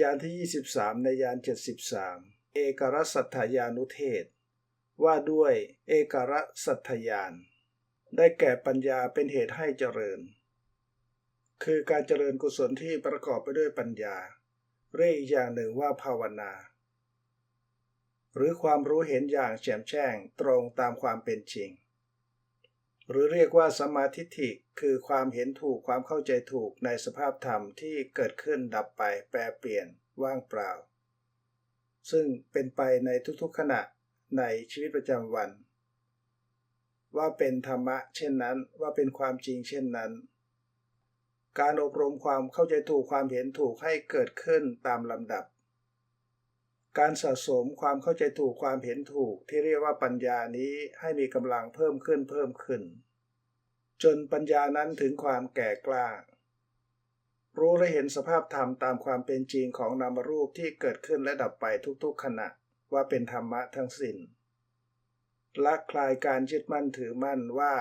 ยานที่ 23 ในยาน 73 เอกรัสสัทธายานุเทศ ว่าด้วยเอกรัสสัทธยาน ได้แก่ปัญญาเป็นเหตุให้เจริญ คือการเจริญกุศลที่ประกอบไปด้วยปัญญา เรียกอีกอย่างหนึ่งว่าภาวนา หรือความรู้เห็นอย่างแจ่มแจ้งตรงตามความเป็นจริง หรือเรียกว่าสมมาทิฏฐิคือความเห็นถูกความเข้าใจถูกในสภาพธรรมที่เกิดขึ้นดับไปแปรเปลี่ยนว่างเปล่า ซึ่งเป็นไปในทุกๆขณะในชีวิตประจำวัน ว่าเป็นธรรมะเช่นนั้นว่าเป็นความจริงเช่นนั้น การอบรมความเข้าใจถูกความเห็นถูกให้เกิดขึ้นตามลำดับ การสะสมความเข้าใจถูกความเห็นถูกที่เรียกว่าปัญญานี้ให้มีกำลังเพิ่มขึ้นเพิ่มขึ้น จนปัญญานั้นถึงความแก่กล้า รู้และเห็นสภาพธรรมตามความเป็นจริงของนามรูปที่เกิดขึ้นและดับไปทุกๆขณะว่าเป็นธรรมะทั้งสิ้นละคลายการยึดมั่นถือมั่นว่า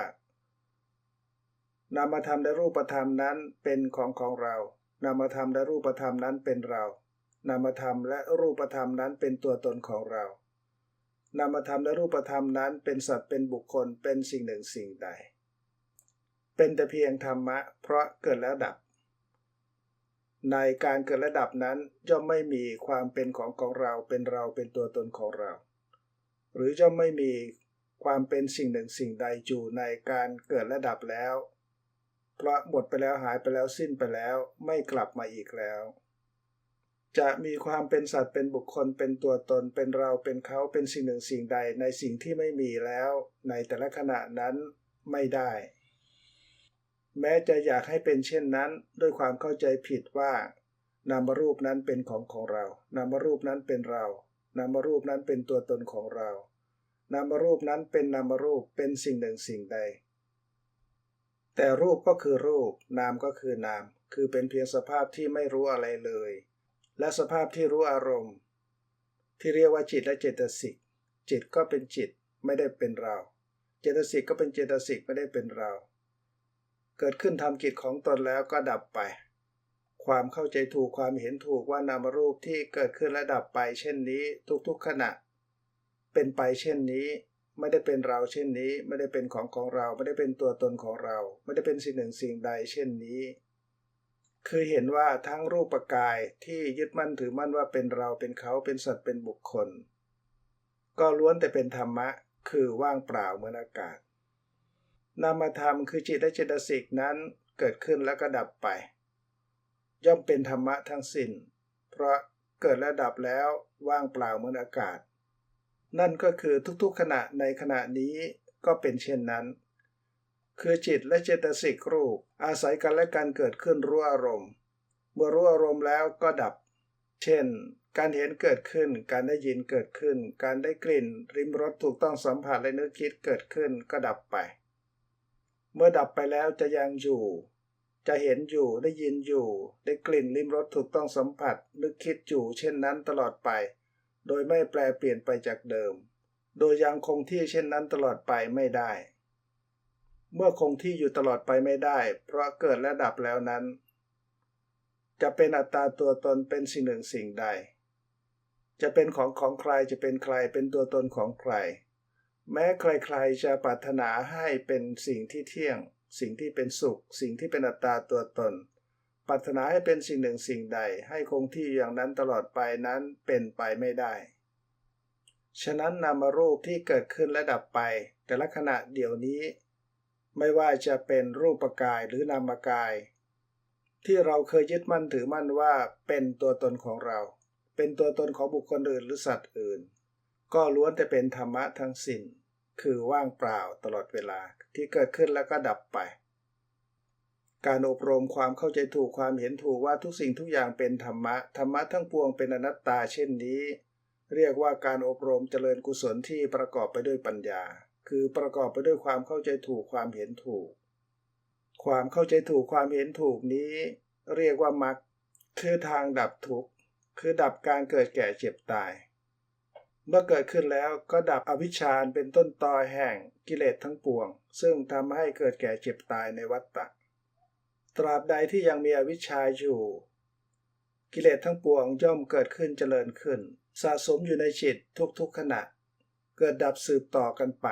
นามธรรมและรูปธรรมนั้นเป็นของของเรานามธรรมและรูปธรรมนั้นเป็นเรา นามธรรมและรูปธรรมนั้นเป็นตัวตนของเรา นามธรรมและรูปธรรมนั้นเป็นสัตว์เป็นบุคคลเป็นสิ่งหนึ่งสิ่งใด เป็นแต่เพียงธรรมะ เพราะเกิดแล้วดับ ในการเกิดและดับนั้นย่อมไม่มีความเป็นของของเราเป็นเราเป็นตัวตนของเรา หรือย่อมไม่มีความเป็นสิ่งหนึ่งสิ่งใดอยู่ในการเกิดและดับแล้ว เพราะหมดไปแล้วหายไปแล้วสิ้นไปแล้วไม่กลับมาอีกแล้ว จะมีความเป็นสัตว์เป็นบุคคลเป็นตัวตนเป็นเราเป็นเขาเป็นสิ่งหนึ่งสิ่งใดในสิ่งที่ไม่มีแล้ว ในแต่ละขณะนั้นไม่ได้ แม้จะอยากให้เป็นเช่นนั้น ด้วยความเข้าใจผิดว่า นามรูปนั้นเป็นของของเรา นามรูปนั้นเป็นเรา นามรูปนั้นเป็นตัวตนของเรา นามรูปนั้นเป็นนามรูปเป็นสิ่งหนึ่งสิ่งใด แต่รูปก็คือรูป นามก็คือนาม คือเป็นเพียงสภาพที่ไม่รู้อะไรเลย และสภาพที่รู้อารมณ์ ที่เรียกว่าจิตและเจตสิก จิตก็เป็นจิตไม่ได้เป็นเรา เจตสิกก็เป็นเจตสิกไม่ได้เป็นเรา เกิดขึ้นทำกิจของตนแล้วก็ดับไป ความเข้าใจถูกความเห็นถูกว่านามรูปที่เกิดขึ้นและดับไป เช่นนี้ทุกๆขณะ เป็นไปเช่นนี้ไม่ได้เป็นเราเช่นนี้ ไม่ได้เป็นของของเรา ไม่ได้เป็นตัวตนของเรา ไม่ได้เป็นสิ่งหนึ่งสิ่งใดเช่นนี้ คือเห็นว่าทั้งรูปกายที่ยึดมั่นถือมั่นว่าเป็นเราเป็นเขาเป็นสัตว์เป็นบุคคล ก็ล้วนแต่เป็นธรรมะ คือว่างเปล่าเหมือนอากาศ นามธรรมคือจิตและเจตสิกนั้นเกิดขึ้นแล้วก็ดับไป ย่อมเป็นธรรมะทั้งสิ้น เพราะเกิดและดับแล้วว่างเปล่าเหมือนอากาศ นั่นก็คือทุกๆขณะในขณะนี้ก็เป็นเช่นนั้น คือจิตและเจตสิกรูป อาศัยกันและการเกิดขึ้นรู้อารมณ์ เมื่อรู้อารมณ์แล้วก็ดับ เช่น การเห็นเกิดขึ้น การได้ยินเกิดขึ้น การได้กลิ่น ริมรสถูกต้องสัมผัสและนึกคิดเกิดขึ้นก็ดับไป เมื่อดับไปแล้วจะยังอยู่ จะเห็นอยู่ได้ยินอยู่ ได้กลิ่นริมรสถูกต้องสัมผัส นึกคิดอยู่ เช่นนั้นตลอดไป โดยไม่แปลเปลี่ยนไปจากเดิม โดยยังคงที่เช่นนั้นตลอดไปไม่ได้ เมื่อคงที่อยู่ตลอดไปไม่ได้ เพราะเกิดและดับแล้วนั้น จะเป็นอัตตาตัวตนเป็นสิ่งหนึ่งสิ่งใด จะเป็นของของใครจะเป็นใครเป็นตัวตนของใคร แม้ใครๆจะปรารถนาให้เป็นสิ่งที่เที่ยง สิ่งที่เป็นสุข สิ่งที่เป็นอัตตาตัวตน ปรารถนาให้เป็นสิ่งหนึ่งสิ่งใด ให้คงที่อย่างนั้นตลอดไปนั้นเป็นไปไม่ได้ฉะนั้นนามรูปที่เกิดขึ้นและดับไป แต่ละขณะเดี๋ยวนี้ ไม่ว่าจะเป็นรูปกายหรือนามกาย ที่เราเคยยึดมั่นถือมั่นว่าเป็นตัวตนของเรา เป็นตัวตนของบุคคลอื่นหรือสัตว์อื่น ก็ล้วนแต่เป็นธรรมะทั้งสิ้นคือว่างเปล่าตลอดเวลาที่เกิดขึ้นแล้วก็ดับไป การอบรมความเข้าใจถูกความเห็นถูกว่าทุกสิ่งทุกอย่างเป็นธรรมะ ธรรมะทั้งปวงเป็นอนัตตาเช่นนี้ เรียกว่าการอบรมเจริญกุศลที่ประกอบไปด้วยปัญญา คือประกอบไปด้วยความเข้าใจถูกความเห็นถูก ความเข้าใจถูกความเห็นถูกนี้ เรียกว่ามรรคคือทางดับทุกข์คือดับการเกิดแก่เจ็บตาย เมื่อเกิดขึ้นแล้วก็ดับอวิชชาเป็นต้นตอแห่งกิเลสทั้งปวง ซึ่งทำให้เกิดแก่เจ็บตายในวัฏฏะตราบใดที่ยังมีอวิชชาอยู่ กิเลสทั้งปวงย่อมเกิดขึ้นเจริญขึ้น สะสมอยู่ในจิตทุกๆขณะ เกิดดับสืบต่อกันไป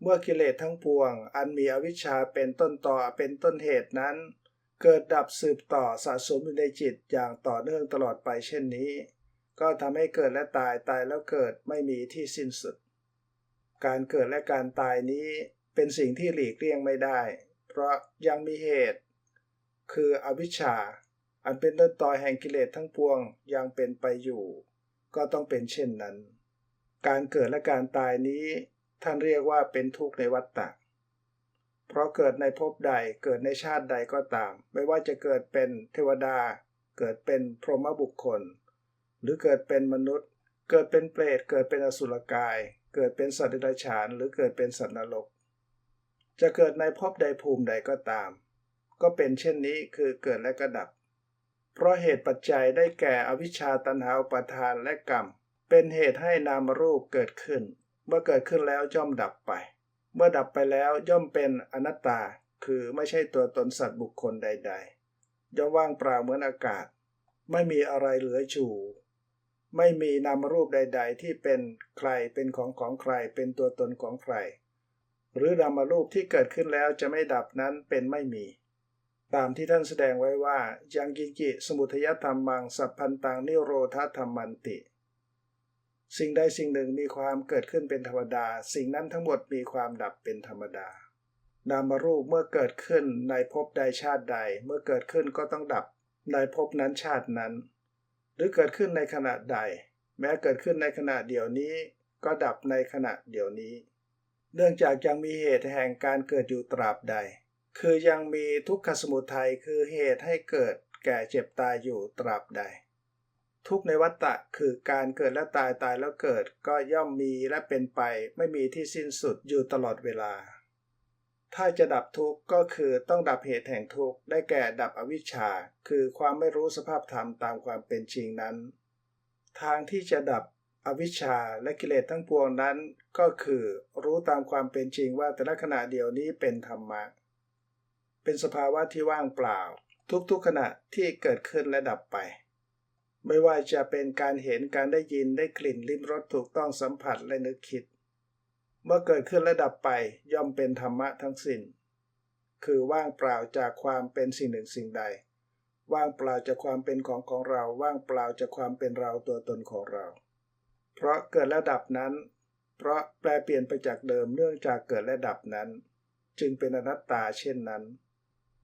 เมื่อกิเลสทั้งปวง อันมีอวิชชาเป็นต้นต่อเป็นต้นเหตุนั้น เกิดดับสืบต่อสะสมอยู่ในจิตอย่างต่อเนื่องตลอดไปเช่นนี้ ก็ทำให้เกิดและตายตายแล้วเกิดไม่มีที่สิ้นสุด การเกิดและการตายนี้เป็นสิ่งที่หลีกเลี่ยงไม่ได้ เพราะยังมีเหตุ คืออวิชชา อันเป็นต้นตอแห่งกิเลสทั้งปวงยังเป็นไปอยู่ ก็ต้องเป็นเช่นนั้น การเกิดและการตายนี้ ท่านเรียกว่าเป็นทุกข์ในวัฏฏะเพราะเกิดในภพใดเกิดในชาติใดก็ตาม ไม่ว่าจะเกิดเป็นเทวดา เกิดเป็นพรหมบุคคล หรือเกิดเป็นมนุษย์ เกิดเป็นเปรตเกิดเป็นอสุรกาย เกิดเป็นสัตว์เดรัจฉาน หรือเกิดเป็นสัตว์นรก จะเกิดในภพใดภูมิใดก็ตาม ก็เป็นเช่นนี้คือเกิดและกระดับ เพราะเหตุปัจจัยได้แก่อวิชชาตันหาอุปาทานและกรรม เป็นเหตุให้นามรูปเกิดขึ้น เมื่อเกิดขึ้นแล้วย่อมดับไป เมื่อดับไปแล้วย่อมเป็นอนัตตา คือไม่ใช่ตัวตนสัตว์บุคคลใด ๆ ย่อมว่างเปล่าเหมือนอากาศ ไม่มีอะไรเหลืออยู่ ไม่มีนามรูปใด ๆ ที่เป็นใครเป็นของของใครเป็นตัวตนของใคร หรือนามรูปที่เกิดขึ้นแล้วจะไม่ดับนั้นเป็นไม่มี ตามที่ท่านแสดงไว้ว่ายังกิกิสมุทยธรรมมังสัพพันตังนิโรธาธรรมันติ สิ่งใดสิ่งหนึ่งมีความเกิดขึ้นเป็นธรรมดา สิ่งนั้นทั้งหมดมีความดับเป็นธรรมดา นามารูปเมื่อเกิดขึ้นในภพใดชาติใด เมื่อเกิดขึ้นก็ต้องดับในภพนั้นชาตินั้น หรือเกิดขึ้นในขณะใด แม้เกิดขึ้นในขณะเดียวนี้ ก็ดับในขณะเดียวนี้ เนื่องจากยังมีเหตุแห่งการเกิดอยู่ตราบใด คือยังมีทุกขสมุทัยคือเหตุให้เกิดแก่เจ็บตายอยู่ตราบใด ทุกในวัฏฏะคือการเกิดและตายตายแล้วเกิด ก็ย่อมมีและเป็นไป ไม่มีที่สิ้นสุดอยู่ตลอดเวลา ถ้าจะดับทุกข์ก็คือต้องดับเหตุแห่งทุกข์ได้แก่ดับอวิชชา คือความไม่รู้สภาพธรรมตามความเป็นจริงนั้น ทางที่จะดับอวิชชาและกิเลสทั้งปวงนั้นก็คือรู้ตามความเป็นจริงว่าแต่ละขณะเดียวนี้เป็นธรรมะ เป็นสภาวะที่ว่างเปล่า ทุกๆขณะที่เกิดขึ้นและดับไป ไม่ว่าจะเป็นการเห็นการได้ยินได้กลิ่นลิ้มรสถูกต้องสัมผัสและนึกคิด เมื่อเกิดขึ้นและดับไปย่อมเป็นธรรมะทั้งสิน้น คือว่างเปล่าจากความเป็นสิ่งหนึ่งสิ่งใด ว่างเปล่าจากความเป็นของของเรา ว่างเปล่าจากความเป็นเราตัวตนของเรา เพราะเกิดและดับนั้น เพราะแปลเปลี่ยนไปจากเดิมเนื่องจากเกิดและดับนั้น จึงเป็นอนัตตาเช่นนั้น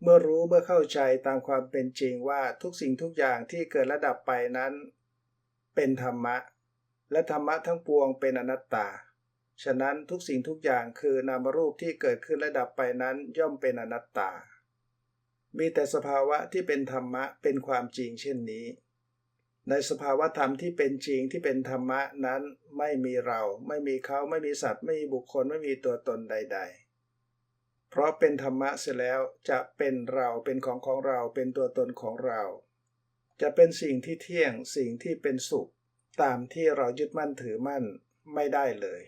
เมื่อรู้เมื่อเข้าใจตามความเป็นจริงว่าทุกสิ่งทุกอย่างที่เกิดและดับไปนั้น เป็นธรรมะ และธรรมะทั้งปวงเป็นอนัตตา ฉะนั้นทุกสิ่งทุกอย่างคือนามรูปที่เกิดขึ้นและดับไปนั้นย่อมเป็นอนัตตา มีแต่สภาวะที่เป็นธรรมะเป็นความจริงเช่นนี้ ในสภาวะธรรมที่เป็นจริงที่เป็นธรรมะนั้นไม่มีเรา ไม่มีเขาไม่มีสัตว์ ไม่มีบุคคลไม่มีตัวตนใด ๆ เพราะเป็นธรรมะเสียแล้วจะเป็นเราเป็นของของเราเป็นตัวตนของเรา จะเป็นสิ่งที่เที่ยงสิ่งที่เป็นสุข ตามที่เรายึดมั่นถือมั่นไม่ได้เลย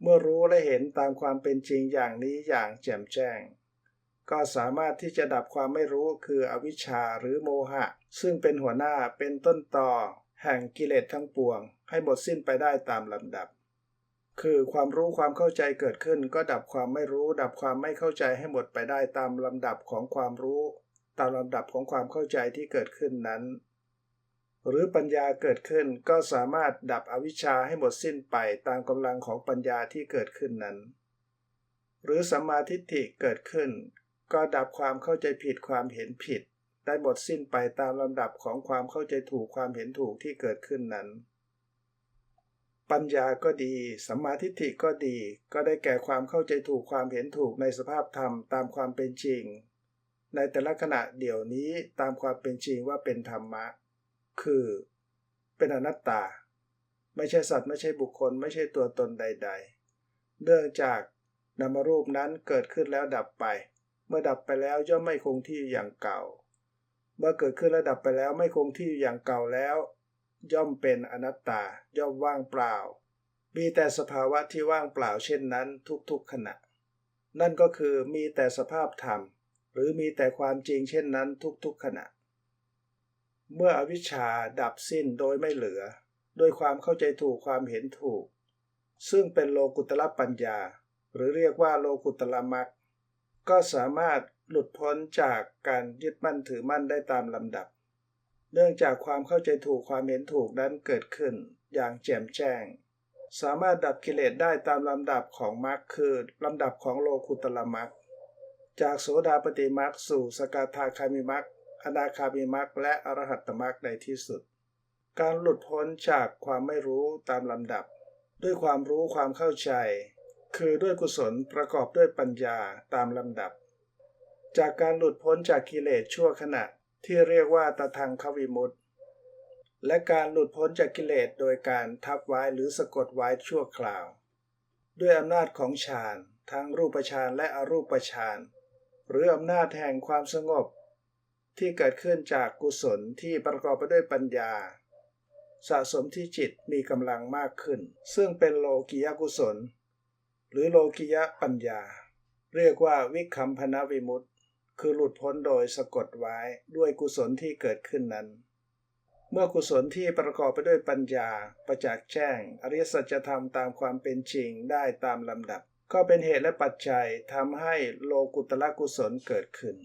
เมื่อรู้และเห็นตามความเป็นจริงอย่างนี้อย่างแจ่มแจ้ง ก็สามารถที่จะดับความไม่รู้คืออวิชชาหรือโมหะ ซึ่งเป็นหัวหน้าเป็นต้นต่อแห่งกิเลสทั้งปวง ให้หมดสิ้นไปได้ตามลำดับ คือความรู้ความเข้าใจเกิดขึ้น ก็ดับความไม่รู้ ดับความไม่เข้าใจให้หมดไปได้ตามลำดับของความรู้ ตามลำดับของความเข้าใจที่เกิดขึ้นนั้น หรือปัญญาเกิดขึ้นก็สามารถดับอวิชชาให้หมดสิ้นไปตามกำลังของปัญญาที่เกิดขึ้นนั้น หรือสัมมาทิฏฐิเกิดขึ้น ก็ดับความเข้าใจผิดความเห็นผิด ได้หมดสิ้นไปตามลำดับของความเข้าใจถูกความเห็นถูกที่เกิดขึ้นนั้น ปัญญาก็ดี สัมมาทิฏฐิก็ดี ก็ได้แก่ความเข้าใจถูกความเห็นถูกในสภาพธรรมตามความเป็นจริง ในแต่ละขณะเดี๋ยวนี้ตามความเป็นจริงว่าเป็นธรรมะ คือ เป็นอนัตตา ไม่ใช่สัตว์ไม่ใช่บุคคล ไม่ใช่ตัวตนใด ๆ เนื่องจากนามรูปนั้นเกิดขึ้นแล้วดับไป เมื่อดับไปแล้วย่อมไม่คงที่อย่างเก่า เมื่อเกิดขึ้นและดับไปแล้วไม่คงที่อย่างเก่าแล้ว ย่อมเป็นอนัตตาย่อมว่างเปล่า มีแต่สภาวะที่ว่างเปล่าเช่นนั้นทุกๆขณะ นั่นก็คือมีแต่สภาพธรรม หรือมีแต่ความจริงเช่นนั้นทุกๆขณะ เมื่ออวิชชาดับสิ้นโดยไม่เหลือ โดยความเข้าใจถูกความเห็นถูก ซึ่งเป็นโลกุตละปัญญา หรือเรียกว่าโลกุตละมักก็สามารถหลุดพ้นจากการยึดมั่นถือมั่นได้ตามลำดับ เนื่องจากความเข้าใจถูกความเห็นถูกนั้นเกิดขึ้น อย่างแจ่มแจ้ง สามารถดับกิเลสได้ตามลำดับของมรรคคือลำดับของโลกุตละมักจากโสดาปฏิมักสู่สกทาคามิมักอนาคามิมักและอรหัตตมักในที่สุด การหลุดพ้นจากความไม่รู้ตามลำดับ ด้วยความรู้ความเข้าใจ คือด้วยกุศลประกอบด้วยปัญญาตามลำดับ จากการหลุดพ้นจากกิเลสชั่วขณะ ที่เรียกว่าตทังควิมุตติ และการหลุดพ้นจากกิเลสโดยการทับไว้หรือสะกดไว้ชั่วคราว ด้วยอำนาจของฌานทั้งรูปฌานและอรูปฌานหรืออำนาจแห่งความสงบ ที่เกิดขึ้นจากกุศลที่ประกอบไปด้วยปัญญา สะสมที่จิตมีกำลังมากขึ้น ซึ่งเป็นโลกิยกุศล หรือโลกิยปัญญา เรียกว่าวิคัมพนาวิมุตติ คือหลุดพ้นโดยสะกดไว้ด้วยกุศลที่เกิดขึ้นนั้น เมื่อกุศลที่ประกอบไปด้วยปัญญา ประจักษ์แจ้ง อริยสัจธรรมตามความเป็นจริงได้ตามลำดับ ก็เป็นเหตุและปัจจัยทำให้โลกุตละกุศลเกิดขึ้น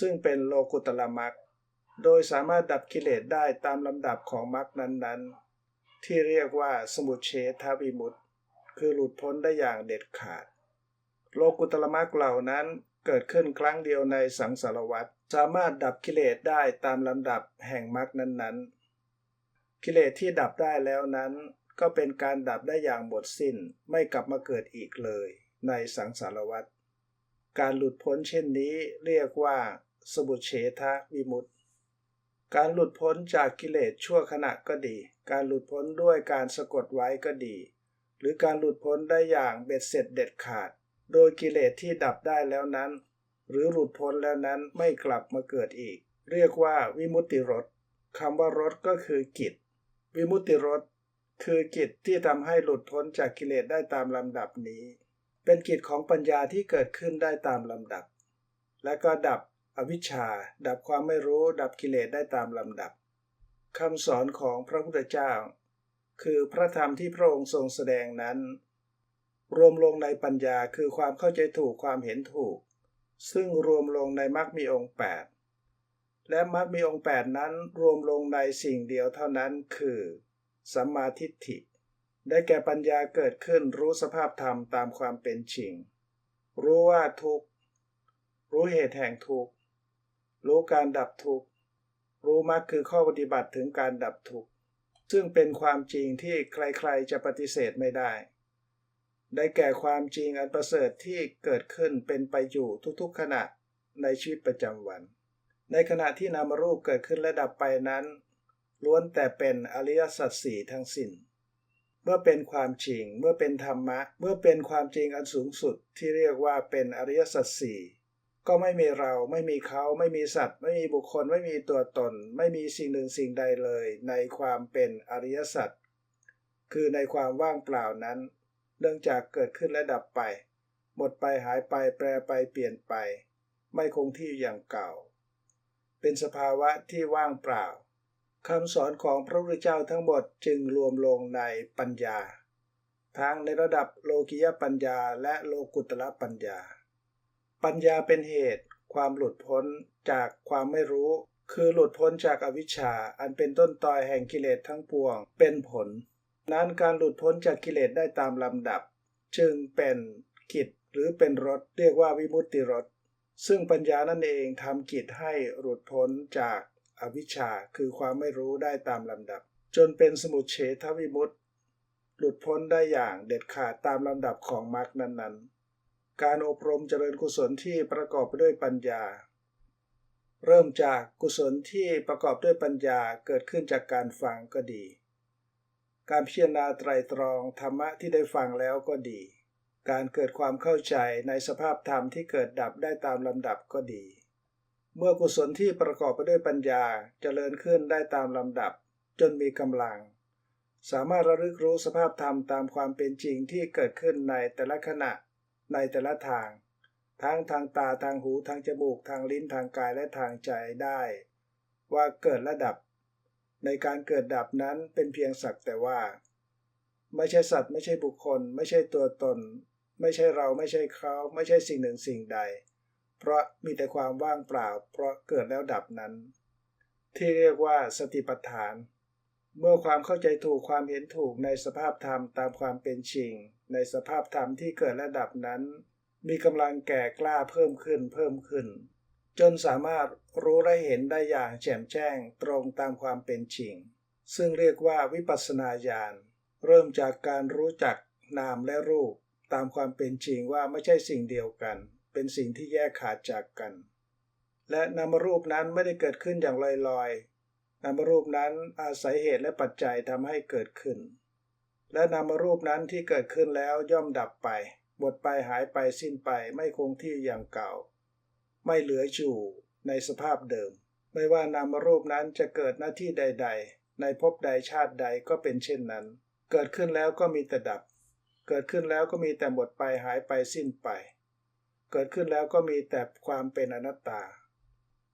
ซึ่งเป็นโลกุตละมรรคโดยสามารถดับกิเลสได้ตามลำดับของมรรคนั้นๆ ที่เรียกว่าสมุเฉทวิมุตติ คือหลุดพ้นได้อย่างเด็ดขาด โลกุตละมรรคเหล่านั้น เกิดขึ้นครั้งเดียวในสังสารวัฏสามารถดับกิเลสได้ตามลำดับแห่งมรรคนั้นๆ กิเลสที่ดับได้แล้วนั้น ก็เป็นการดับได้อย่างหมดสิ้นไม่กลับมาเกิดอีกเลย ในสังสารวัฏการหลุดพ้นเช่นนี้เรียกว่า สมุเฉทะวิมุตติ การหลุดพ้นจากกิเลสชั่วขณะก็ดี การหลุดพ้นด้วยการสะกดไว้ก็ดี หรือการหลุดพ้นได้อย่างเบ็ดเสร็จเด็ดขาด โดยกิเลสที่ดับได้แล้วนั้น หรือหลุดพ้นแล้วนั้นไม่กลับมาเกิดอีก เรียกว่าวิมุตติรสคำว่ารสก็คือกิจ วิมุตติรสคือกิจที่ทำให้หลุดพ้นจากกิเลสได้ตามลำดับนี้ เป็นกิจของปัญญาที่เกิดขึ้นได้ตามลำดับ และก็ดับอวิชชา ดับความไม่รู้ ดับกิเลสได้ตามลำดับคำสอนของพระพุทธเจ้า คือพระธรรมที่พระองค์ทรงแสดงนั้น รวมลงในปัญญาคือความเข้าใจถูกความเห็นถูก ซึ่งรวมลงในมรรคมีองค์ 8 และมรรคมีองค์ 8 นั้นรวมลงในสิ่งเดียวเท่านั้นคือสัมมาทิฏฐิ ได้แก่ปัญญาเกิดขึ้นรู้สภาพธรรมตามความเป็นจริง รู้ว่าทุกข์ รู้เหตุแห่งทุกข์ รู้การดับทุกข์ รู้มรรคคือข้อปฏิบัติถึงการดับทุกข์ ซึ่งเป็นความจริงที่ใครๆจะปฏิเสธไม่ได้ ได้แก่ความจริงอันประเสริฐที่เกิดขึ้นเป็นไปอยู่ทุกๆขณะในชีวิตประจำวัน ในขณะที่นามรูปเกิดขึ้นและดับไปนั้น ล้วนแต่เป็นอริยสัจสี่ทั้งสิน้น เมื่อเป็นความจริง เมื่อเป็นธรรมะ เมื่อเป็นความจริงอันสูงสุดที่เรียกว่าเป็นอริยสัจสี่ก็ไม่มีเราไม่มีเขาไม่มีสัตว์ ไม่มีบุคคลไม่มีตัวตน ไม่มีสิ่งหนึ่งสิ่งใดเลย ในความเป็นอริยสัจคือในความว่างเปล่านั้น เนื่องจากเกิดขึ้นและดับไป หมดไปหายไปแปรไปเปลี่ยนไป ไม่คงที่อย่างเก่า เป็นสภาวะที่ว่างเปล่าคำสอนของพระพุทธเจ้าทั้งหมดจึงรวมลงในปัญญา ทั้งในระดับโลกิยปัญญาและโลกุตละปัญญา ปัญญาเป็นเหตุ ความหลุดพ้นจากความไม่รู้ คือหลุดพ้นจากอวิชชาอันเป็นต้นตอแห่งกิเลสทั้งปวงเป็นผล นั้นการหลุดพ้นจากกิเลสได้ตามลำดับ จึงเป็นกิจหรือเป็นรถเรียกว่าวิมุตติรถซึ่งปัญญานั่นเองทำกิจให้หลุดพ้นจากอวิชชาคือความไม่รู้ได้ตามลำดับ จนเป็นสมุทเฉทวิมุตติ หลุดพ้นได้อย่างเด็ดขาดตามลำดับของมรรคนั้นๆ การอบรมเจริญกุศลที่ประกอบไปด้วยปัญญา เริ่มจากกุศลที่ประกอบด้วยปัญญาเกิดขึ้นจากการฟังก็ดี การพิจารณาไตรตรองธรรมะที่ได้ฟังแล้วก็ดี การเกิดความเข้าใจในสภาพธรรมที่เกิดดับได้ตามลำดับก็ดี เมื่อกุศลที่ประกอบไปด้วยปัญญาจเจริญขึ้นได้ตามลำดับ จนมีกำลัง สามารถระลึกรู้สภาพธรรมตามความเป็นจริงที่เกิดขึ้นในแต่ละขณะ ในแต่ละทาง ทั้งทางตาทางหูทางจมูกทางลิ้นทางกายและทางใจได้ ว่าเกิดระดับ ในการเกิดดับนั้นเป็นเพียงสักแต่ว่า ไม่ใช่สัตว์ไม่ใช่บุคคล ไม่ใช่ตัวตน ไม่ใช่เราไม่ใช่เขาไม่ใช่สิ่งหนึ่งสิ่งใด เพราะมีแต่ความว่างเปล่า เพราะเกิดแล้วดับนั้น ที่เรียกว่าสติปัฏฐาน เมื่อความเข้าใจถูกความเห็นถูกในสภาพธรรมตามความเป็นจริง ในสภาพธรรมที่เกิดและดับนั้น มีกำลังแก่กล้าเพิ่มขึ้นเพิ่มขึ้น จนสามารถ รู้และเห็นได้อย่างแจ่มแจ้งตรงตามความเป็นจริง ซึ่งเรียกว่าวิปัสสนาญาณ เริ่มจากการรู้จักนามและรูป ตามความเป็นจริงว่าไม่ใช่สิ่งเดียวกัน เป็นสิ่งที่แยกขาดจากกัน และนามรูปนั้นไม่ได้เกิดขึ้นอย่างลอยๆนามรูปนั้นอาศัยเหตุและปัจจัยทำให้เกิดขึ้น และนามรูปนั้นที่เกิดขึ้นแล้วย่อมดับไปหมดไปหายไปสิ้นไปไม่คงที่อย่างเก่า ไม่เหลืออยู่ ในสภาพเดิม ไม่ว่านามรูปนั้นจะเกิดหน้าที่ใด ๆ ในภพใดชาติใดก็เป็นเช่นนั้น เกิดขึ้นแล้วก็มีแต่ดับ เกิดขึ้นแล้วก็มีแต่หมดไปหายไปสิ้นไป เกิดขึ้นแล้วก็มีแต่ความเป็นอนัตตา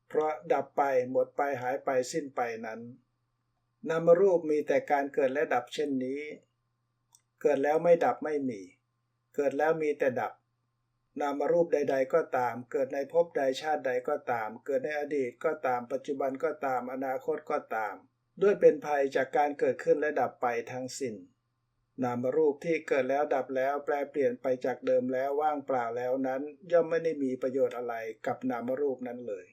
เพราะดับไปหมดไปหายไปสิ้นไปนั้น นามรูปมีแต่การเกิดและดับเช่นนี้ เกิดแล้วไม่ดับไม่มี เกิดแล้วมีแต่ดับ นามรูปใด ๆ ก็ตาม เกิดในภพใดชาติใดก็ตาม เกิดในอดีตก็ตาม ปัจจุบันก็ตาม อนาคตก็ตาม ด้วยเป็นภัยจากการเกิดขึ้นและดับไปทั้งสิ้น นามรูปที่เกิดแล้วดับแล้วแปลเปลี่ยนไปจากเดิมแล้วว่างเปล่าแล้วนั้น ย่อมไม่ได้มีประโยชน์อะไรกับนามรูปนั้นเลย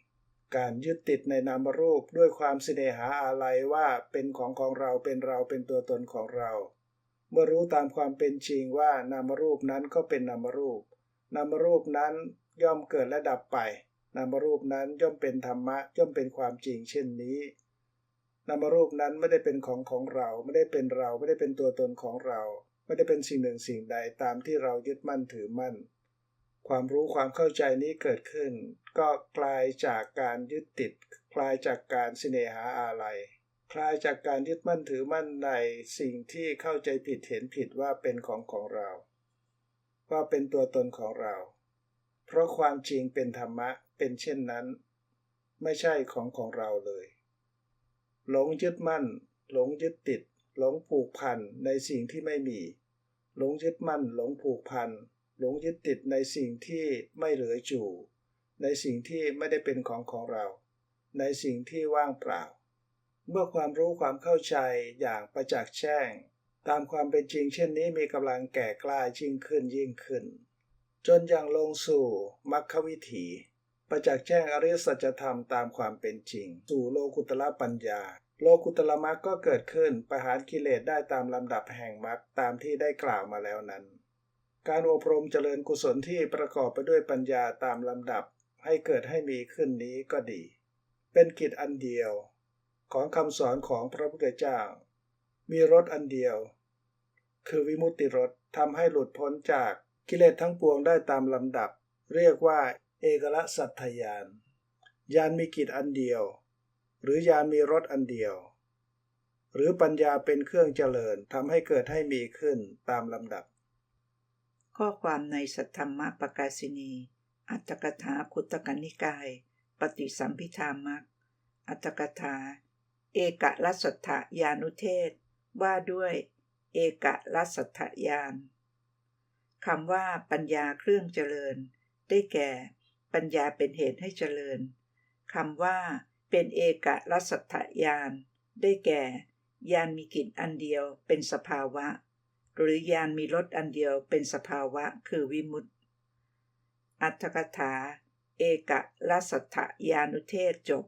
การยึดติดในนามรูปด้วยความเสน่หาอะไรว่าเป็นของของเราเป็นเราเป็นตัวตนของเรา เมื่อรู้ตามความเป็นจริงว่านามรูปนั้นก็เป็นนามรูป นามรูปนั้นย่อมเกิดและดับไป นามรูปนั้นย่อมเป็นธรรมะย่อมเป็นความจริงเช่นนี้ นามรูปนั้นไม่ได้เป็นของของเราไม่ได้เป็นเราไม่ได้เป็นตัวตนของเรา ไม่ได้เป็นสิ่งหนึ่งสิ่งใดตามที่เรายึดมั่นถือมั่น ความรู้ความเข้าใจนี้เกิดขึ้น ก็คลายจากการยึดติด คลายจากการเสนหาอะไรคลายจากการยึดมั่นถือมั่นในสิ่งที่เข้าใจผิดเห็นผิดว่าเป็นของของเรา ว่าเป็นตัวตนของเรา เพราะความจริงเป็นธรรมะเป็นเช่นนั้น ไม่ใช่ของของเราเลย หลงยึดมั่น หลงยึดติด หลงผูกพันในสิ่งที่ไม่มี หลงยึดมั่น หลงผูกพันหลงยึดติดในสิ่งที่ไม่เหลืออยู่ ในสิ่งที่ไม่ได้เป็นของของเรา ในสิ่งที่ว่างเปล่า เมื่อความรู้ความเข้าใจอย่างประจักษ์แจ้ง ตามความเป็นจริงเช่นนี้มีกำลังแก่กล้ายิ่งขึ้นยิ่งขึ้น จนยังลงสู่มรรควิถี ประจักษ์แจ้งอริยสัจธรรมตามความเป็นจริง สู่โลกุตละปัญญา โลกุตละมรรคก็เกิดขึ้นประหารกิเลสได้ตามลำดับแห่งมรรคตามที่ได้กล่าวมาแล้วนั้น การอบรมเจริญกุศลที่ประกอบไปด้วยปัญญาตามลำดับให้เกิดให้มีขึ้นนี้ก็ดี เป็นกิจอันเดียว ของคำสอนของพระพุทธเจ้า มีรถอันเดียว คือวิมุตติรถทำให้หลุดพ้นจากกิเลสทั้งปวงได้ตามลำดับ เรียกว่า เอกละสัตถยานยานมีกิจอันเดียว หรือยานมีรถอันเดียว หรือปัญญาเป็นเครื่องเจริญทำให้เกิดให้มีขึ้นตามลำดับ ข้อความในสัทธรรมปกาสินี อัตถกถาคุตกนิกาย ปฏิสัมพิธามักอัตถกถา เอกลัสสัทธยานุเทศว่าด้วย เอกลัสัทธยานคำว่าปัญญาเครื่องเจริญ ได้แก่ ปัญญาเป็นเหตุให้เจริญคำว่า เป็นเอกลัสัทธยานได้แก่ยานมีกิจอันเดียวเป็นสภาวะ หรือยานมีรสอันเดียวเป็นสภาวะคือวิมุตติ อัตถกถา เอกลัสสัทธยานุเทศจบ